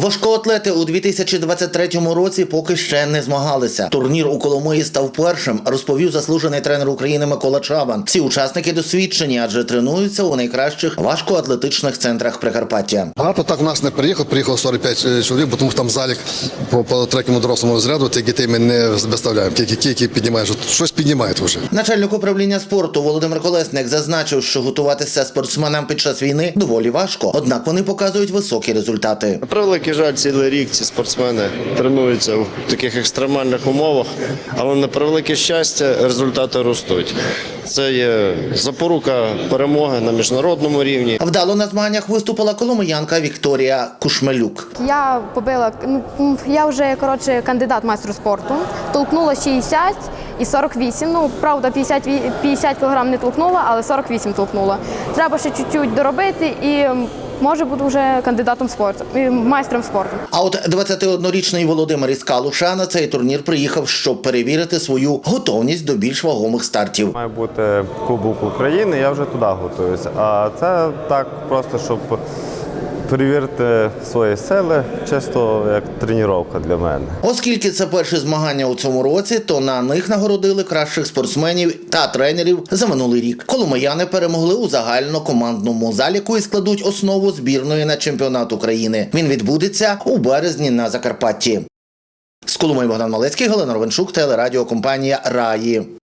Важкоатлети у 2023 році поки ще не змагалися. Турнір у Коломиї став першим, розповів заслужений тренер України Микола Чабан. Всі учасники досвідчені, адже тренуються у найкращих важкоатлетичних центрах Прикарпаття. Багато так у нас не приїхав, приїхало 45 чоловік, бо тому що там залік по, по третьому дорослому розряду, тих дітей ми не виставляємо. Тільки ті, які піднімають, щось піднімають вже. Начальник управління спорту Володимир Колесник зазначив, що готуватися спортсменам під час війни доволі важко, однак вони показують високі результати. На превеликий жаль, цілий рік ці спортсмени тренуються в таких екстремальних умовах, але на превелике щастя результати ростуть. Це є запорука перемоги на міжнародному рівні. Вдало на змаганнях виступила коломиянка Вікторія Кушмелюк. Я побила, ну я вже коротше кандидат майстру спорту. Толкнула 60 і 48. Ну правда, 50, ві- 50 кг не толкнула, але 48 толкнула. Треба ще чуть-чуть доробити і може буду вже кандидатом спорту, і майстром спорту. А от 21-річний Володимир із Калуша на цей турнір приїхав, щоб перевірити свою готовність до більш вагомих стартів. Має бути Кубок України, я вже туди готуюся. А це так просто, щоб перевірити свої сили, чисто як тренування для мене. Оскільки це перші змагання у цьому році, то на них нагородили кращих спортсменів та тренерів за минулий рік. Коломияни перемогли у загальнокомандному заліку і складуть основу збірної на чемпіонат України. Він відбудеться у березні на Закарпатті. З Коломиї Богдан Малецький, Галина Ровеншук, телерадіокомпанія Раї.